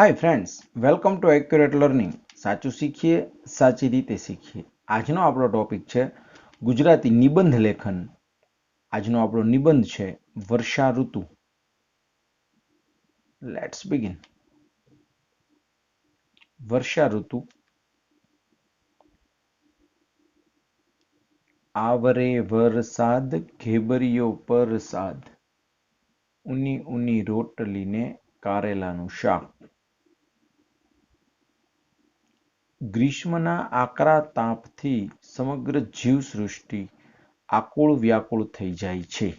Hi friends welcome to accurate learning સાચું શીખીએ, સાચી રીતે શીખીએ. આજનો આપણો ટોપિક છે ગુજરાતી નિબંધ લેખન. આજનો આપણો નિબંધ છે વર્ષા ઋતુ. લેટ્સ બિગિન વર્ષા ઋતુ. આવરે વરસાદ ઘેબરિયો પરસાદ ઉની ઉની રોટલીને કારેલાનું શાક. ગ્રીષ્મના આકરા તાપથી સમગ્ર જીવસૃષ્ટિ આકુળ વ્યાકુળ થઈ જાય છે.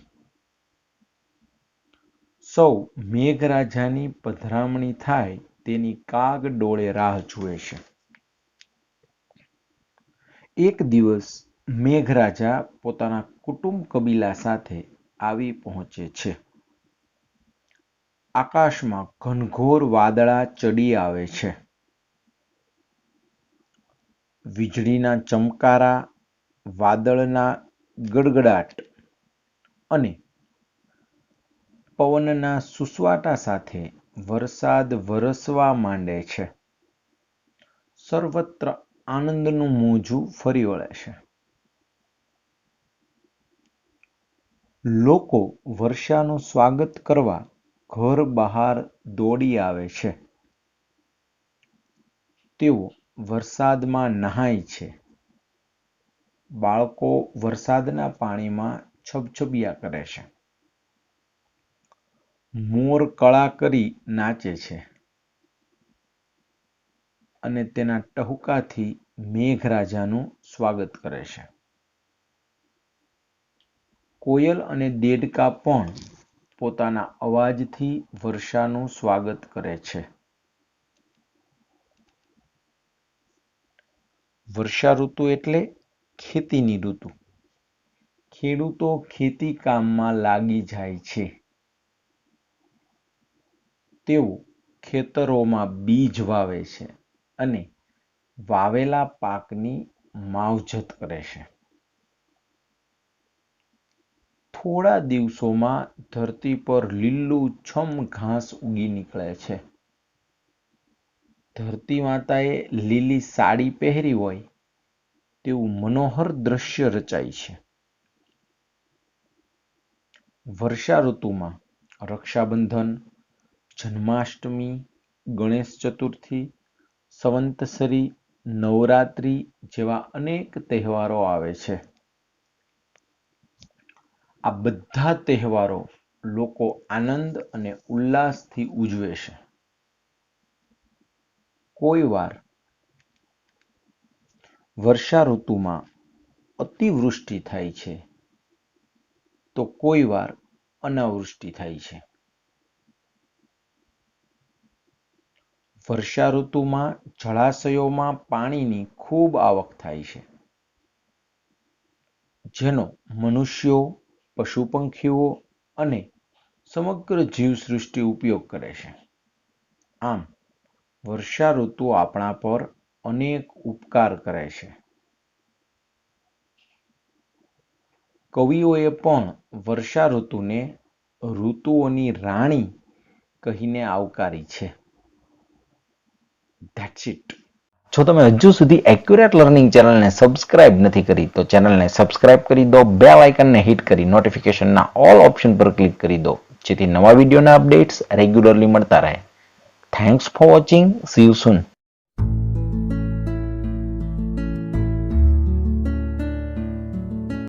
સૌ મેઘરાજાની પધરામણી થાય તેની કાગ ડોળે રાહ જુએ છે. એક દિવસ મેઘરાજા પોતાના કુટુંબ કબીલા સાથે આવી પહોંચે છે. આકાશમાં ઘનઘોર વાદળા ચડી આવે છે. વીજળીના ચમકારા, વાદળના ગડગડાટ અને પવનના સુસવાટા સાથે વરસાદ વરસવા માંડે છે. સર્વત્ર આનંદનું મોજું ફરી વળે છે. લોકો વર્ષાનું સ્વાગત કરવા ઘર બહાર દોડી આવે છે. તેઓ વરસાદમાં નહાય છે. બાળકો વરસાદના પાણીમાં છબછબિયા કરે છે. મોર કળા કરી નાચે છે. અને તેના ટહુકાથી મેઘરાજાનું સ્વાગત કરે છે. કોયલ અને દેડકા પણ પોતાના અવાજથી વર્ષાનું સ્વાગત કરે છે. વર્ષા ઋતુ એટલે ખેતીની ઋતુ. ખેડૂતો ખેતી કામમાં લાગી જાય છે. તેઓ ખેતરોમાં બીજ વાવે છે અને વાવેલા પાકની માવજત કરે છે. થોડા દિવસોમાં ધરતી પર લીલું છમ ઘાસ ઉગી નીકળે છે. ધરતી માતાએ લીલી સાડી પહેરી હોય તેવું મનોહર દ્રશ્ય રચાય છે. વર્ષા ઋતુમાં રક્ષાબંધન, જન્માષ્ટમી, ગણેશ ચતુર્થી, સંવંતસરી, નવરાત્રી જેવા અનેક તહેવારો આવે છે. આ બધા તહેવારો લોકો આનંદ અને ઉલ્લાસથી ઉજવે છે. કોઈ વાર વર્ષા ઋતુમાં અતિવૃષ્ટિ થાય છે, તો કોઈ વાર અનાવૃષ્ટિ થાય છે. વર્ષા ઋતુમાં જળાશયોમાં પાણીની ખૂબ આવક થાય છે, જેનો મનુષ્યો પશુ પંખીઓ અને સમગ્ર જીવસૃષ્ટિ ઉપયોગ કરે છે. આમ વર્ષા ઋતુ આપણા પર અનેક ઉપકાર કરે છે. કવિઓએ પણ વર્ષા ઋતુને ઋતુઓની રાણી કહીને આવકારી છે. ધેટ્સ ઇટ જો તમે હજુ સુધી એક્યુરેટ લર્નિંગ ચેનલને સબસ્ક્રાઇબ નથી કરી, તો ચેનલને સબસ્ક્રાઇબ કરી દો બે આઇકનને હિટ કરી, નોટિફિકેશનના ઓલ ઓપ્શન પર ક્લિક કરી દો, જેથી નવા વિડીયોના અપડેટ્સ રેગ્યુલરલી મળતા રહે. Thanks for watching see you soon